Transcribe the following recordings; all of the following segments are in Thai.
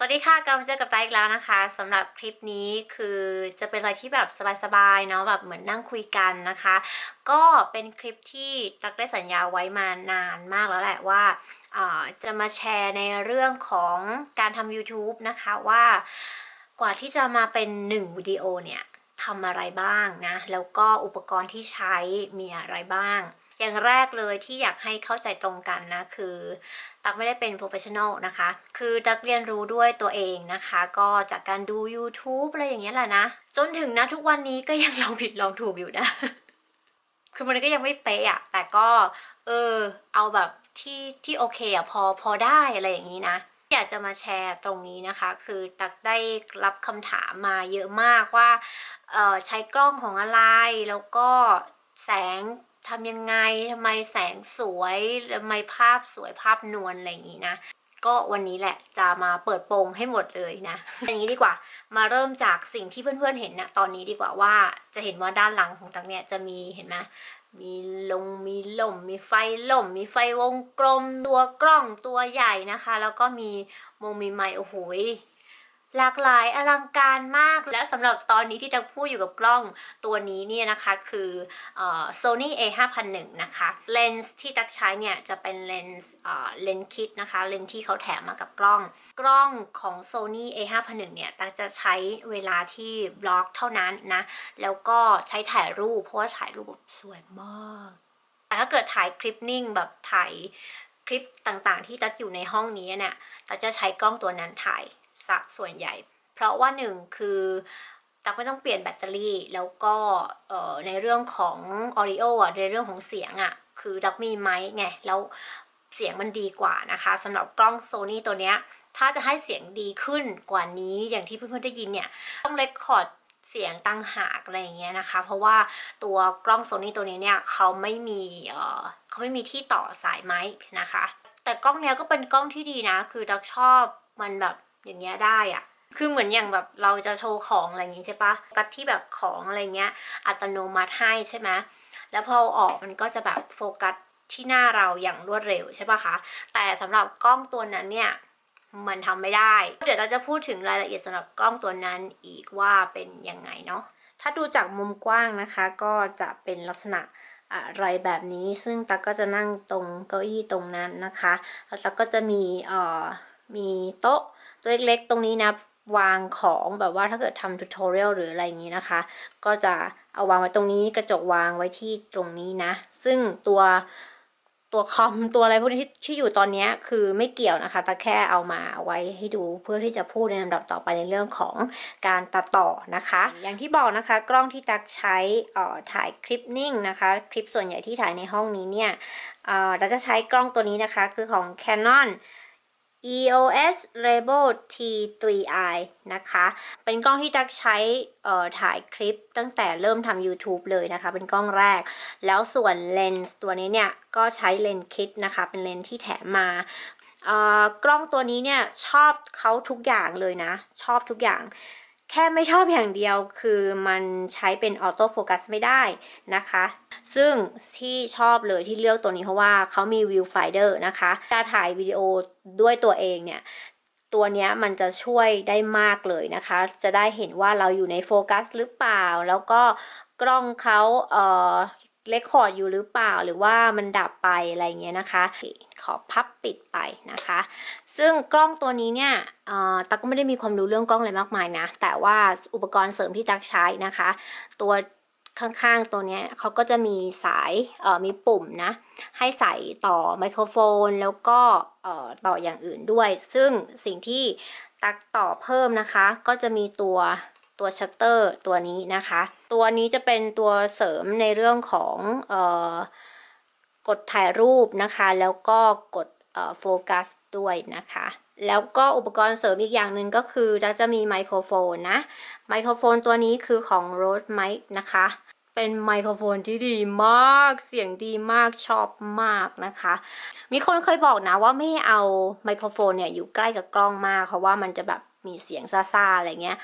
สวัสดีค่ะกลับมาเจอกับไตอีกแล้วนะคะสำหรับคลิปนี้คือจะเป็นอะไรที่แบบสบายๆเนาะแบบเหมือนนั่งคุยกันนะคะ ก็เป็นคลิปที่ตักได้สัญญาไว้มานานมากแล้วแหละว่าอ่าจะมาแชร์ในเรื่องของการทำ YouTube นะคะว่ากว่าที่จะมาเป็นหนึ่งวิดีโอเนี่ยทำอะไรบ้างนะ แล้วก็อุปกรณ์ที่ใช้มีอะไรบ้าง อย่างแรกเลยที่อยากให้เข้าใจตรงกันนะคือ ตักไม่ได้เป็น professional นะคะ คือตักเรียนรู้ด้วยตัวเองนะคะ ก็จากการดู YouTube อะไรอย่างเงี้ยแหละนะ จนถึงนะทุกวันนี้ก็ยังลองผิดลองถูกอยู่นะ คือมันก็ยังไม่เป๊ะอะแต่ก็เออเอาแบบที่ที่โอเคอะพอพอได้อะไรอย่างนี้นะอยากจะมาแชร์ตรงนี้นะคะ คือตักได้รับคำถามมาเยอะมากว่าเออใช้กล้องของอะไรแล้วก็แสง ทำยังไงทำไมแสงสวยทำไมภาพสวยภาพนวลอะไรอย่างนี้นะ ก็วันนี้แหละจะมาเปิดโปงให้หมดเลยนะอย่างนี้ดีกว่ามาเริ่มจากสิ่งที่เพื่อนๆเห็นนะตอนนี้ดีกว่าว่าจะเห็นว่าด้านหลังของตังเนี่ยจะมีเห็นไหมมีลงมีล่มมีไฟล่มมีไฟวงกลมตัวกล้องตัวใหญ่นะคะ แล้วก็มีมงมีไมค์โอ้โห หลากหลายอลังการมาก และสำหรับตอนนี้ที่จะพูดอยู่กับกล้องตัวนี้เนี่ยนะคะคืออ Sony A 5 0 0นะคะเลนส์ที่ตักใช้เนี่ยจะเป็นเลนส์เลนส์คิดนะคะเลนส์ที่เขาแถมมากับกล้อง กล้องของ Sony A 5 0 0เนี่ยตักจะใช้เวลาที่บล็อกเท่านั้นนะ แล้วก็ใช้ถ่ายรูป เพราะว่าถ่ายรูปแบบสวยมาก แต่ถ้าเกิดถ่ายคลิปนิ่งแบบถ่ายคลิปต่างๆ ที่ตักอยู่ในห้องนี้เนี่ยตักจะใช้กล้องตัวนั้นถ่าย สักส่วนใหญ่ เพราะว่าหนึ่งคือตักไม่ต้องเปลี่ยนแบตเตอรี่แล้วก็ในเรื่องของออดิโออะในเรื่องของเสียงอะคือตักมีไมค์ไงแล้วเสียงมันดีกว่านะคะสำหรับกล้องโซนี่ตัวเนี้ยถ้าจะให้เสียงดีขึ้นกว่านี้อย่างที่เพื่อนๆได้ยินเนี่ยต้องเลคคอร์ดเสียงตั้งหากอะไรอย่างเงี้ยนะคะ เพราะว่าตัวกล้องโซนี่ตัวนี้เนี่ยเขาไม่มีเออเขาไม่มีที่ต่อสายไมค์นะคะ แต่กล้องเนี้ยก็เป็นกล้องที่ดีนะ คือตักชอบมันแบบ อย่างเงี้ยได้อะคือเหมือนอย่างแบบเราจะโชว์ของอะไรอย่างงี้ใช่ปะกัดที่แบบของอะไรเงี้ย อัตโนมัติให้ใช่ไหมแล้วพอออกมันก็จะแบบโฟกัสที่หน้าเราอย่างรวดเร็วใช่ปะคะ แต่สำหรับกล้องตัวนั้นเนี่ยมันทำไม่ได้ เดี๋ยวเราจะพูดถึงรายละเอียดสำหรับกล้องตัวนั้นอีกว่าเป็นยังไงเนาะ ถ้าดูจากมุมกว้างนะคะ ก็จะเป็นลักษณะอะไรแบบนี้ ซึ่งตักก็จะนั่งตรงเก้าอี้ตรงนั้นนะคะ แล้วตักก็จะมีเอ่อ มีโต๊ะตัวเล็กๆ ตรงนี้นะวางของแบบว่าถ้าเกิดทำทูตอเรียลหรืออะไรอย่างนี้นะคะ ก็จะเอาวางไว้ตรงนี้กระจกวางไว้ที่ตรงนี้นะ ซึ่งตัวตัวคอมตัวอะไรพวกนี้ที่อยู่ตอนนี้คือไม่เกี่ยวนะคะ แต่แค่เอามาไว้ให้ดูเพื่อที่จะพูดในลำดับต่อไปในเรื่องของการตัดต่อนะคะ อย่างที่บอกนะคะ กล้องที่ตักใช้อ่อถ่ายคลิปนิ่งนะคะ คลิปส่วนใหญ่ที่ถ่ายในห้องนี้เนี่ยอ่อเราจะใช้กล้องตัวนี้นะคะ คือของ Canon EOS Rebel T3i นะคะ เป็นกล้องที่ตักใช้ถ่ายคลิปตั้งแต่เริ่มทำ YouTube เลยนะคะ เป็นกล้องแรก แล้วส่วนเลนส์ตัวนี้เนี่ย ก็ใช้เลนส์คิดนะคะ เป็นเลนส์ที่แถมมากล้องตัวนี้เนี่ย ชอบเขาทุกอย่างเลยนะ ชอบทุกอย่าง แค่ไม่ชอบอย่างเดียวคือมันใช้เป็นออโต้โฟกัสไม่ได้นะคะ ซึ่งที่ชอบเลยที่เลือกตัวนี้เพราะว่าเขามีวิวไฟเดอร์นะคะการถ่ายวิดีโอด้วยตัวเองเนี่ยตัวนี้มันจะช่วยได้มากเลยนะคะ จะได้เห็นว่าเราอยู่ในโฟกัสหรือเปล่า แล้วก็กล้องเขาเอ่อ เลคคอร์ดอยู่หรือเปล่าหรือว่ามันดับไปอะไรเงี้ยนะคะ ขอพับปิดไปนะคะ ซึ่งกล้องตัวนี้เนี่ยตักก็ไม่ได้มีความรู้เรื่องกล้องอะไรมากมายนะ แต่ว่าอุปกรณ์เสริมที่ตักใช้นะคะ ตัวข้างๆ ตัวเนี้ยเขาก็จะมีสายมีปุ่มนะ ให้ใส่ต่อไมโครโฟน แล้วก็ต่ออย่างอื่นด้วย ซึ่งสิ่งที่ตักต่อเพิ่มนะคะ ก็จะมีตัว ตัวชัตเตอร์ตัวนี้นะคะ ตัวนี้จะเป็นตัวเสริมในเรื่องของออกดถ่ายรูปนะคะ แล้วก็กดโฟกัสด้วยนะคะ แล้วก็อุปกรณ์เสริมอีกอย่างหนึ่งก็คือเราจะมีไมโครโฟนนะไมโครโฟนตัวนี้คือของ Rode Mic นะคะ เป็นไมโครโฟนที่ดีมาก เสียงดีมากชอบมากนะคะ มีคนเคยบอกนะว่าไม่เอาไมโครโฟนเนี่ยอยู่ใกล้กับกล้องมาก เพราะว่ามันจะแบบมีเสียงซ่าๆอะไรเงี้ย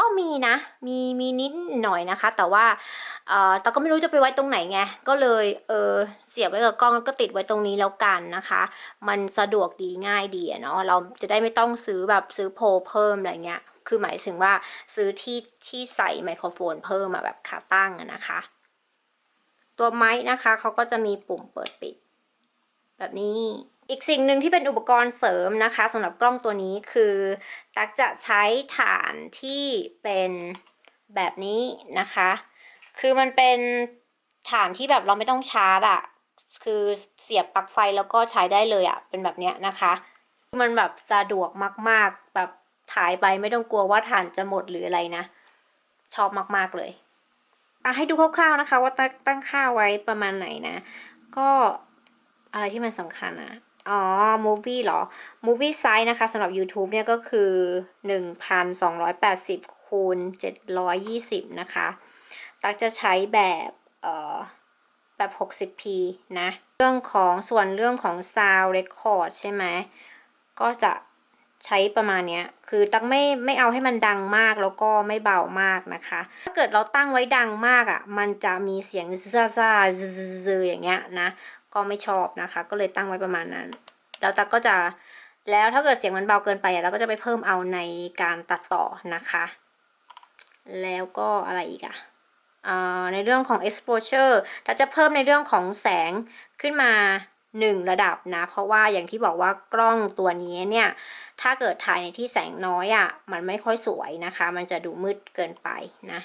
ก็มีนะ มีมีนิดหน่อยนะคะ แต่ว่าเอ่อแต่ก็ไม่รู้จะไปไว้ตรงไหนไง ก็เลยเออเสียบไว้กับกล้องแล้วก็ติดไว้ตรงนี้แล้วกันนะคะ มันสะดวกดีง่ายดีเนาะ เราจะได้ไม่ต้องซื้อแบบซื้อโพลเพิ่มอะไรเงี้ย คือหมายถึงว่าซื้อที่ที่ใส่ไมโครโฟนเพิ่มมาแบบขาตั้งนะคะ ตัวไม้นะคะเขาก็จะมีปุ่มเปิดปิด แบบนี้ อีกสิ่งหนึ่งที่เป็นอุปกรณ์เสริมนะคะสำหรับกล้องตัวนี้คือตักจะใช้ฐานที่เป็นแบบนี้นะคะ คือมันเป็นฐานที่แบบเราไม่ต้องชาร์จอะคือเสียบปลั๊กไฟแล้วก็ใช้ได้เลยอะเป็นแบบเนี้ยนะคะ มันแบบสะดวกมาก ๆ แบบถ่ายไปไม่ต้องกลัวว่าฐานจะหมดหรืออะไรนะ ชอบมาก ๆ เลยอะให้ดูคร่าวๆนะคะ ว่าตั้งค่าไว้ประมาณไหนนะ ก็อะไรที่มันสำคัญอะ อ๋อ movie เหรอ movie size นะคะสำหรับ YouTube เนี่ยก็คือ 1,280คูณ720 นะคะ ตักจะใช้แบบเอ่อแบบ 60p นะ เรื่องของส่วนเรื่องของ sound record ใช่ไหม ก็จะใช้ประมาณนี้คือตักไม่ไม่เอาให้มันดังมากแล้วก็ไม่เบามากนะคะ ถ้าเกิดเราตั้งไว้ดังมากอะ่ะ มันจะมีเสียงซ่าซ่าๆซึๆอย่างเงี้ยนะ ก็ไม่ชอบนะคะ ก็เลยตั้งไว้ประมาณนั้น แล้วตักก็จะแล้วถ้าเกิดเสียงมันเบาเกินไปอะเราก็จะไปเพิ่มเอาในการตัดต่อนะคะ แล้วก็อะไรอีกอะอ่าในเรื่องของ exposure เราจะเพิ่มในเรื่องของแสงขึ้นมา 1 ระดับนะ เพราะว่าอย่างที่บอกว่ากล้องตัวนี้เนี่ย ถ้าเกิดถ่ายในที่แสงน้อยอะ่ะ มันไม่ค่อยสวยนะคะ มันจะดูมืดเกินไปนะ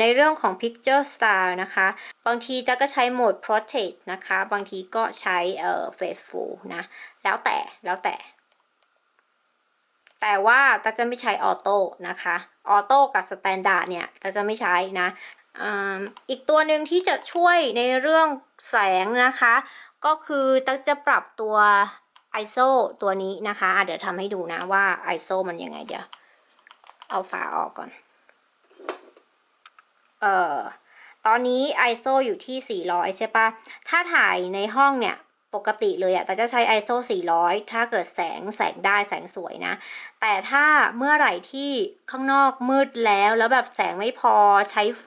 ในเรื่องของ picture style นะคะ บางทีจะก็ใช้โหมด portrait นะคะ บางทีก็ใช้เอ่อ faithful นะ แล้วแต่แล้วแต่ แต่ว่าตาจะไม่ใช้ออโต้นะคะ ออโต้กับสแตนดาร์ดเนี่ยตาจะไม่ใช้นะอีกตัวหนึ่งที่จะช่วยในเรื่องแสงนะคะ ก็คือตักจะปรับตัว ISO ตัวนี้นะคะะเดี๋ยวทำให้ดูนะว่า ISO มันยังไงเดี๋ยว เอาฝาออกก่อน เอ่อตอนนี้ ISO อยู่ที่ 400 ใช่ปะถ้าถ่ายในห้องเนี่ยปกติเลยอะแต่จะใช้ ISO 400 ถ้าเกิดแสงแสงได้แสงสวยนะ แต่ถ้าเมื่อไหร่ที่ข้างนอกมืดแล้วแล้วแบบแสงไม่พอใช้ไฟ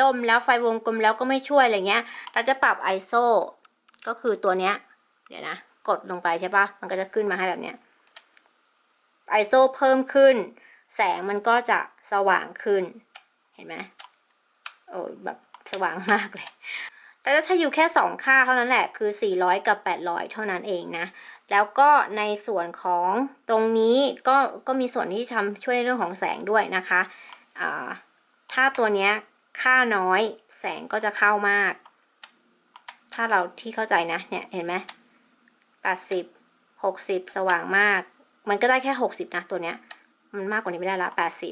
ล่มแล้วไฟวงกลมแล้วก็ไม่ช่วยอะไรเงี้ยเราจะปรับ ISO ก็คือตัวเนี้ย เดี๋ยวนะ กดลงไปใช่ปะมันก็จะขึ้นมาให้แบบเนี้ย ISO เพิ่มขึ้น แสงมันก็จะสว่างขึ้น เห็นไหม โอ้ยแบบสว่างมากเลย แต่จะใช้อยู่แค่ 2 ค่าเท่านั้นแหละ คือ 400 กับ 800 เท่านั้นเองนะ แล้วก็ในส่วนของตรงนี้ก็ก็มีส่วนที่ทำช่วยในเรื่องของแสงด้วยนะคะถ้าตัวเนี้ยค่าน้อยแสงก็จะเข้ามาก ถ้าเราที่เข้าใจนะ เนี่ยเห็นไหม80 60สว่างมาก มันก็ได้แค่60นะตัวเนี้ย มันมากกว่านี้ไม่ได้ละ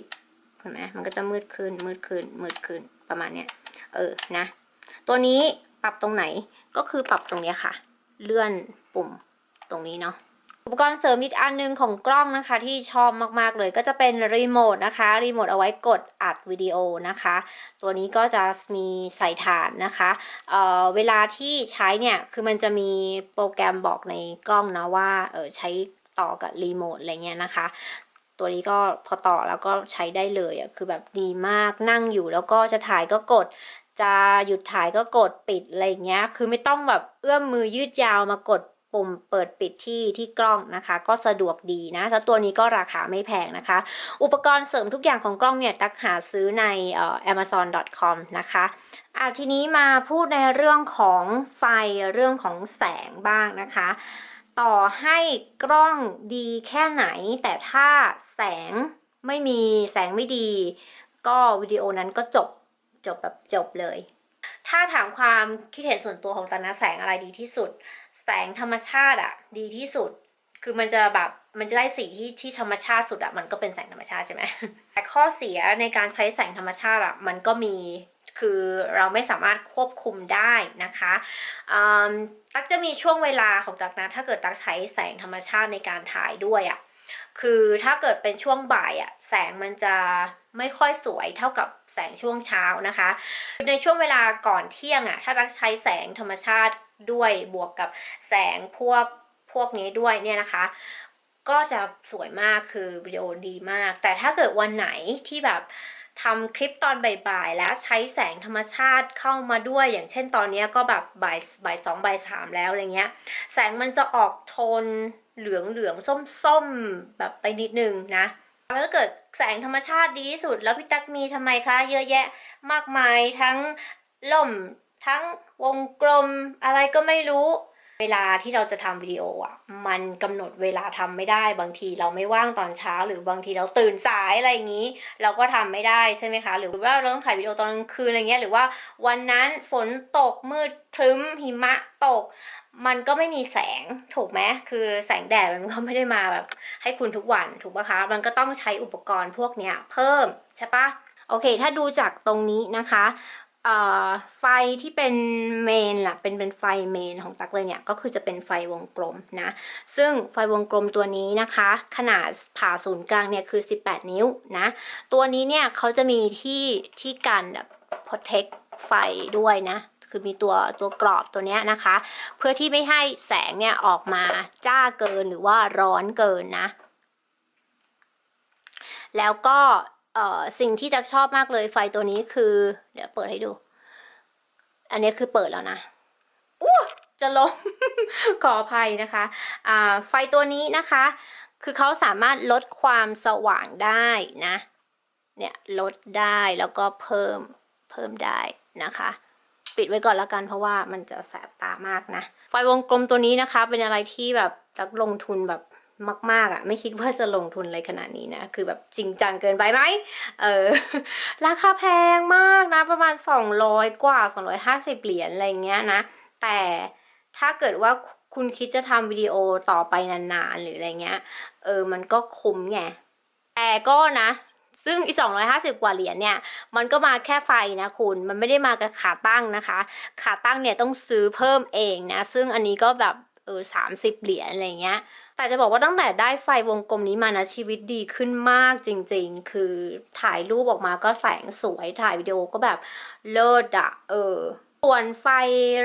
80เห็นไหมมันก็จะมืดขึ้นมืดขึ้นมืดขึ้น ประมาณเนี้ย เออ นะ ตัวนี้ปรับตรงไหน ก็คือปรับตรงเนี้ยค่ะ เลื่อนปุ่มตรงนี้เนาะ อุปกรณ์เสริมอีกอันหนึงของกล้องนะคะ ที่ชอบมากๆเลยก็จะเป็นรีโมทนะคะ รีโมทเอาไว้กดอัดวิดีโอนะคะ ตัวนี้ก็จะมีใส่ฐานนะคะ เอ่อ เวลาที่ใช้เนี่ย คือมันจะมีโปรแกรมบอกในกล้องนะว่า เออใช้ต่อกับรีโมทอะไรเงี้ยนะคะ ตัวนี้ก็พอต่อแล้วก็ใช้ได้เลยอะคือแบบดีมากนั่งอยู่แล้วก็จะถ่ายก็กด จะหยุดถ่ายก็กดปิดอะไรอย่างเงี้ย คือไม่ต้องแบบเอื้อมมือยืดยาวมากดปุ่มเปิดปิดที่ที่กล้องนะคะ ก็สะดวกดีนะแล้วตัวนี้ก็ราคาไม่แพงนะคะ อุปกรณ์เสริมทุกอย่างของกล้องเนี่ย ตักหาซื้อในเอ่อ amazon.com นะคะอะทีนี้มาพูดในเรื่องของไฟเรื่องของแสงบ้างนะคะ ต่อให้กล้องดีแค่ไหน แต่ถ้าแสงไม่มีแสงไม่ดี ก็วิดีโอนั้นก็จบจบแบบจบเลย ถ้าถามความคิดเห็นส่วนตัวของตานะแสงอะไรดีที่สุด แสงธรรมชาติอะดีที่สุด คือมันจะแบบมันจะได้สีที่ที่ธรรมชาติสุดอะมันก็เป็นแสงธรรมชาติใช่ไหมแต่ข้อเสียในการใช้แสงธรรมชาติอะมันก็มี คือเราไม่สามารถควบคุมได้นะคะตักจะมีช่วงเวลาของตักนะถ้าเกิดตักใช้แสงธรรมชาติในการถ่ายด้วยอะคือถ้าเกิดเป็นช่วงบ่ายอะแสงมันจะไม่ค่อยสวยเท่ากับแสงช่วงเช้านะคะ ในช่วงเวลาก่อนเที่ยงอะถ้าตักใช้แสงธรรมชาติด้วยบวกกับแสงพวกพวกนี้ด้วยเนี่ยนะคะ ก็จะสวยมากคือวิดีโอดีมาก แต่ถ้าเกิดวันไหนที่แบบ ทำคลิปตอนบ่ายๆ แล้วใช้แสงธรรมชาติเข้ามาด้วย อย่างเช่นตอนนี้ก็แบบบ่ายบ่ายสองบ่ายสามแล้วอะไรเงี้ย แสงมันจะออกโทนเหลืองเหลืองส้มส้มแบบไปนิดนึงนะแล้วถ้าเกิดแสงธรรมชาติดีที่สุด แล้วพี่ตั๊กมีทำไมคะเยอะแยะมากมายทั้งล่มทั้งวงกลมอะไรก็ไม่รู้ เวลาที่เราจะทำวิดีโออะ มันกำหนดเวลาทำไม่ได้บางทีเราไม่ว่างตอนเช้า หรือบางทีเราตื่นสายอะไรอย่างนี้ เราก็ทำไม่ได้ใช่ไหมคะ หรือว่าเราต้องถ่ายวิดีโอตอนกลางคืนอะไรเงี้ยหรือว่าวันนั้นฝนตกมืดครึ้มหิมะตก มันก็ไม่มีแสงถูกไหมคือแสงแดดมันก็ไม่ได้มาแบบ ให้คุณทุกวันถูกปะคะ มันก็ต้องใช้อุปกรณ์พวกเนี้ยเพิ่มใช่ปะโอเค ถ้าดูจากตรงนี้นะคะ ไฟที่เป็นเมนล่ะเป็นเป็นไฟเมนของตักเลยเนี่ยก็คือจะเป็นไฟวงกลมนะซึ่งไฟวงกลมตัวนี้นะคะ ขนาดผ่าศูนย์กลางเนี่ยคือ 18 นิ้วนะตัวนี้เนี่ยเขาจะมีที่ที่กันแบบ protect ไฟด้วยนะคือมีตัวตัวกรอบตัวเนี้ยนะคะ เพื่อที่ไม่ให้แสงเนี่ยออกมาจ้าเกินหรือว่าร้อนเกินนะ แล้วก็ เอ่อสิ่งที่จักชอบมากเลยไฟตัวนี้คือ เดี๋ยวเปิดให้ดู อันนี้คือเปิดแล้วนะอู้จะล้ม ขออภัยนะคะอ่าไฟตัวนี้นะคะ คือเขาสามารถลดความสว่างได้นะ เนี่ยลดได้แล้วก็เพิ่มเพิ่มได้นะคะ ปิดไว้ก่อนแล้วกันเพราะว่ามันจะแสบตามากนะ ไฟวงกลมตัวนี้นะคะ เป็นอะไรที่แบบตักลงทุนแบบ มากๆอะ่ะ ไม่คิดว่าจะลงทุนอะไรขนาดนี้นะ คือแบบจริงจังเกินไปไหมเออราคาแพงมากนะ ประมาณ 200 กว่า 250 เหรียญอะไรเงี้ยนะ แต่ถ้าเกิดว่าคุณคิดจะทำวิดีโอต่อไปนานๆ หรืออะไรเงี้ย เออ มันก็คุ้มไง แต่ก็นะ ซึ่งอีสองร้อยห้าสิบกว่าเหรียญเนี่ย มันก็มาแค่ไฟนะคุณ มันไม่ได้มากับขาตั้งนะคะ ขาตั้งเนี่ยต้องซื้อเพิ่มเองนะ ซึ่งอันนี้ก็แบบเออสามสิบเหรียญอะไรเงี้ย แต่จะบอกว่าตั้งแต่ได้ไฟวงกลมนี้มานะชีวิตดีขึ้นมากจริง ๆ คือถ่ายรูปออกมาก็แสงสวยถ่ายวิดีโอก็แบบเลิศอะเออส่วนไฟ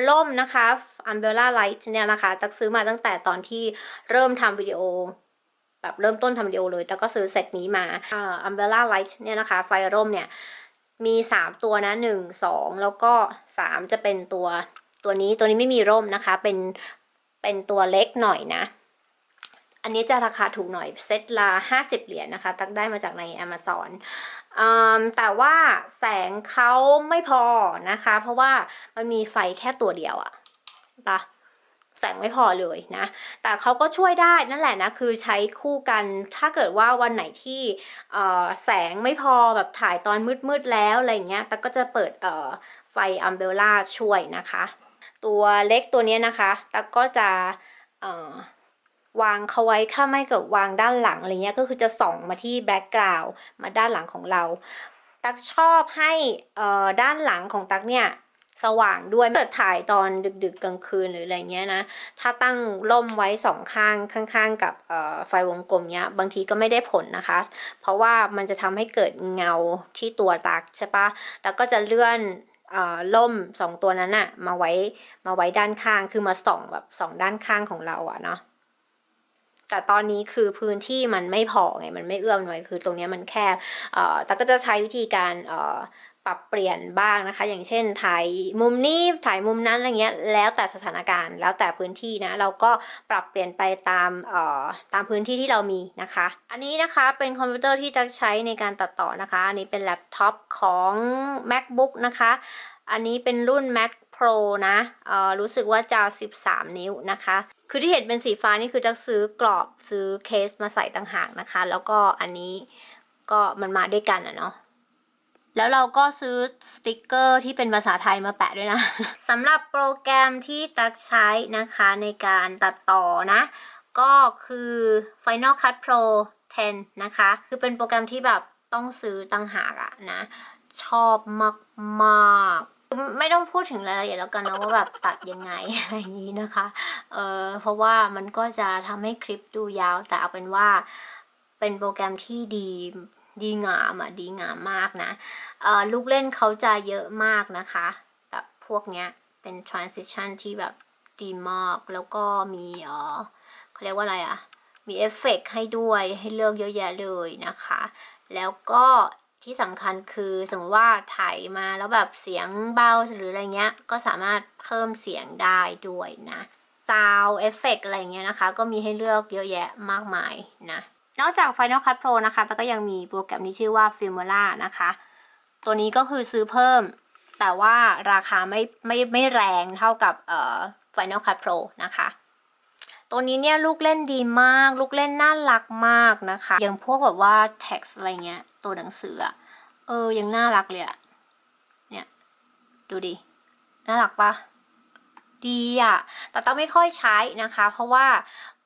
ล่มนะคะ Umbrella Light เนี่ยนะคะจักซื้อมาตั้งแต่ตอนที่เริ่มทำวิดีโอ แบบเริ่มต้นทำวิดีโอเลย แต่ก็ซื้อเซตนี้มาอ่า Umbrella Light เนี่ยนะคะ ไฟร่มเนี่ยมีสามตัวนะหนึ่งสองแล้วก็สามจะเป็นตัวตัวนี้ตัวนี้ไม่มีร่มนะคะ เป็นเป็นตัวเล็กหน่อยนะ อันนี้จะราคาถูกหน่อยเซตละห้าสิบเหรียญนะคะ ตักได้มาจากใน Amazon อืมแต่ว่าแสงเขาไม่พอนะคะ เพราะว่ามันมีไฟแค่ตัวเดียวอะปะแสงไม่พอเลยนะ แต่เขาก็ช่วยได้นั่นแหละนะ คือใช้คู่กัน ถ้าเกิดว่าวันไหนที่แสงไม่พอแบบถ่ายตอนมืดๆแล้วอะไรเงี้ย แต่ก็จะเปิดไฟอัมเบลล่าช่วยนะคะ ตัวเล็กตัวเนี้ยนะคะแต่ก็จะ วางเขาไว้ถ้าไม่เกิดวางด้านหลังอะไรเงี้ยก็คือจะส่องมาที่แบ็กกราวด์มาด้านหลังของเรา ตักชอบให้เอ่อด้านหลังของตักเนี่ยสว่างด้วยเกิดถ่ายตอนดึกๆกลางคืนหรืออะไรเงี้ยนะ ถ้าตั้งร่มไว้สองข้างข้างๆ กับไฟวงกลมเนี้ย บางทีก็ไม่ได้ผลนะคะ เพราะว่ามันจะทำให้เกิดเงาที่ตัวตักใช่ปะแต่ก็จะเลื่อนอ่อล่มสองตัวนั้นอะมาไว้มาไว้ด้านข้างคือมาส่องแบบสองด้านข้างของเราอะเนาะ แต่ตอนนี้คือพื้นที่มันไม่พอไงมันไม่เอื้อมหน่วยคือตรงนี้มันแคบเอ่อแต่ก็จะใช้วิธีการเอ่อปรับเปลี่ยนบ้างนะคะ อย่างเช่นถ่ายมุมนี้ถ่ายมุมนั้นอะไรเงี้ยแล้วแต่สถานการณ์ แล้วแต่พื้นที่นะเราก็ปรับเปลี่ยนไปตามเอ่อตามพื้นที่ที่เรามีนะคะ อันนี้นะคะเป็นคอมพิวเตอร์ที่จะใช้ในการตัดต่อนะคะ อันนี้เป็นแล็ปท็อปของ macbook นะคะ อันนี้เป็นรุ่น Mac Pro นะเออรู้สึกว่าจะ 13 นิ้วนะคะ คือที่เห็นเป็นสีฟ้านี่คือจะซื้อกรอบซื้อเคสมาใส่ต่างหากนะคะ แล้วก็อันนี้ก็มันมาด้วยกันอะเนาะแล้วเราก็ซื้อสติกเกอร์ที่เป็นภาษาไทยมาแปะด้วยนะ สำหรับโปรแกรมที่ตักใช้นะคะในการตัดต่อนะ ก็คือ Final Cut Pro 10 นะคะ คือเป็นโปรแกรมที่แบบต้องซื้อต่างหากอะนะ ชอบมากๆ ไม่ต้องพูดถึงรายละเอียดแล้วกันนะว่าแบบตัดยังไงอะไรอย่างนี้นะคะ เออเพราะว่ามันก็จะทำให้คลิปดูยาว แต่เอาเป็นว่าเป็นโปรแกรมที่ดีดีงามอะดีงามมากนะ เออลูกเล่นเขาจะเยอะมากนะคะแบบพวกเนี้ยเป็น transition ที่แบบดีมากแล้วก็มีเออเขาเรียกว่าอะไรอะมีเอฟเฟกให้ด้วยให้เลือกเยอะแยะเลยนะคะ แล้วก็ ที่สำคัญคือสมมติว่าถ่ายมาแล้วแบบเสียงเบาหรืออะไรเงี้ย ก็สามารถเพิ่มเสียงได้ด้วยนะซาวเอฟเฟกอะไรเงี้ยนะคะ ก็มีให้เลือกเยอะแยะมากมายนะ นอกจาก Final Cut Pro นะคะ แต่ก็ยังมีโปรแกรมที่ชื่อว่า Filmora นะคะ ตัวนี้ก็คือซื้อเพิ่ม แต่ว่าราคาไม่ไม่ไม่แรงเท่ากับเอ่อ Final Cut Pro นะคะ ตัวนี้เนี่ยลูกเล่นดีมาก ลูกเล่นน่ารักมากนะคะ อย่างพวกแบบว่าแท็กอะไรเงี้ย ตัวหนังสืออะเออยังน่ารักเลยอะเนี่ย ดูดิ น่ารักปะ ดีอะแต่ต้องไม่ค่อยใช้นะคะ เพราะว่า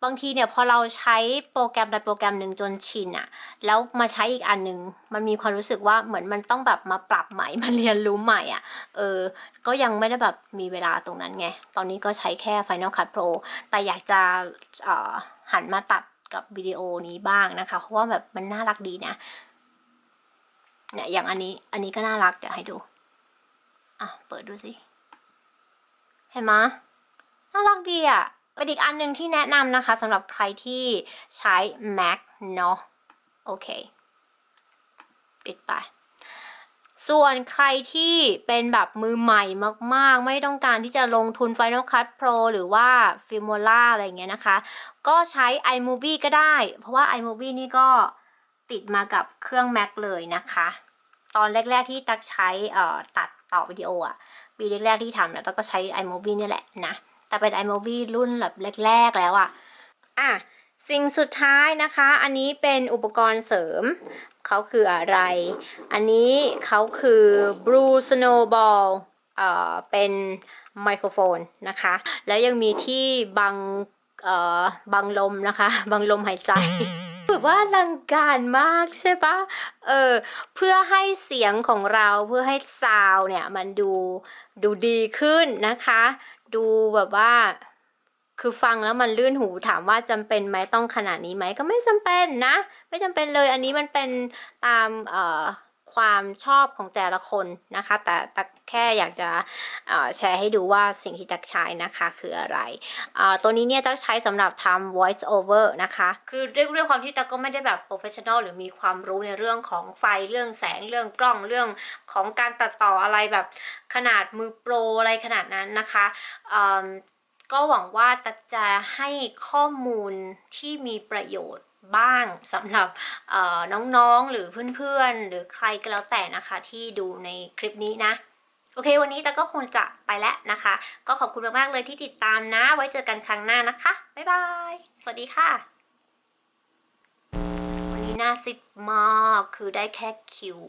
บางทีเนี่ยพอเราใช้โปรแกรมใดโปรแกรมหนึ่งจนชินอะแล้วมาใช้อีกอันหนึ่งมันมีความรู้สึกว่าเหมือนมันต้องแบบมาปรับใหม่มาเรียนรู้ใหม่อะเออ ก็ยังไม่ได้แบบมีเวลาตรงนั้นไง ตอนนี้ก็ใช้แค่ Final Cut Pro แต่อยากจะออหันมาตัดกับวิดีโอนี้บ้างนะคะ เพราะว่าแบบมันน่ารักดีนะเนี่ยอย่างอันนี้อันนี้ก็น่ารักเดี๋ยวให้ดูอะเปิดดูสิ เห็นไหมน่ารักดีอะเป็นอีกอันหนึ่งที่แนะนำนะคะสำหรับใครที่ใช้ Mac เนาะโอเค ปิดไป ส่วนใครที่เป็นแบบมือใหม่มากๆ ไม่ต้องการที่จะลงทุน Final Cut Pro หรือว่า Filmora อะไรเงี้ยนะคะ ก็ใช้ iMovie ก็ได้ เพราะว่า iMovie นี่ก็ติดมากับเครื่อง Mac เลยนะคะ ตอนแรก ๆที่ตักใช้ตัดต่อวิดีโออะ ปีแรกๆที่ทำเนี่ยตักก็ใช้ iMovie เนี่ยแหละนะ แต่เป็น iMovie รุ่นแบบแรกๆแล้วอะอะสิ่งสุดท้ายนะคะ อันนี้เป็นอุปกรณ์เสริม เขาคืออะไร อันนี้เขาคือ Blue Snowball เอ่อ เป็นไมโครโฟนนะคะ แล้วยังมีที่บัง เอ่อ บังลมนะคะ บังลมหายใจ แบบว่าลังการมากใช่ปะเออเพื่อให้เสียงของเราเพื่อให้ซาวเนี่ยมันดูดูดีขึ้นนะคะ ดูแบบว่าคือฟังแล้วมันลื่นหูถามว่าจำเป็นไหมต้องขนาดนี้ไหมก็ไม่จำเป็นนะ ไม่จำเป็นเลยอันนี้มันเป็นตามเอ่อ ความชอบของแต่ละคนนะคะ แต่แต่แค่อยากจะแชร์ให้ดูว่าสิ่งที่ตักใช้นะคะคืออะไรตัวนี้เนี่ยตักใช้สำหรับทำ voice over นะคะ คือด้วยด้วยความที่ตักก็ไม่ได้แบบ professional หรือมีความรู้ในเรื่องของไฟเรื่องแสงเรื่องกล้องเรื่องของการตัดต่ออะไรแบบขนาดมือโปรอะไรขนาดนั้นนะคะก็หวังว่าจะจะให้ข้อมูลที่มีประโยชน์ บ้างสำหรับน้องๆหรือเพื่อนๆ หรือใครก็แล้วแต่นะคะ ที่ดูในคลิปนี้นะโอเค วันนี้ตาก็คงจะไปแล้วนะคะ ก็ขอบคุณมากๆเลยที่ติดตามนะ ไว้เจอกันครั้งหน้านะคะ บ๊ายบาย สวัสดีค่ะ วันนี้หน้าซิดมาก คือได้แค่คิว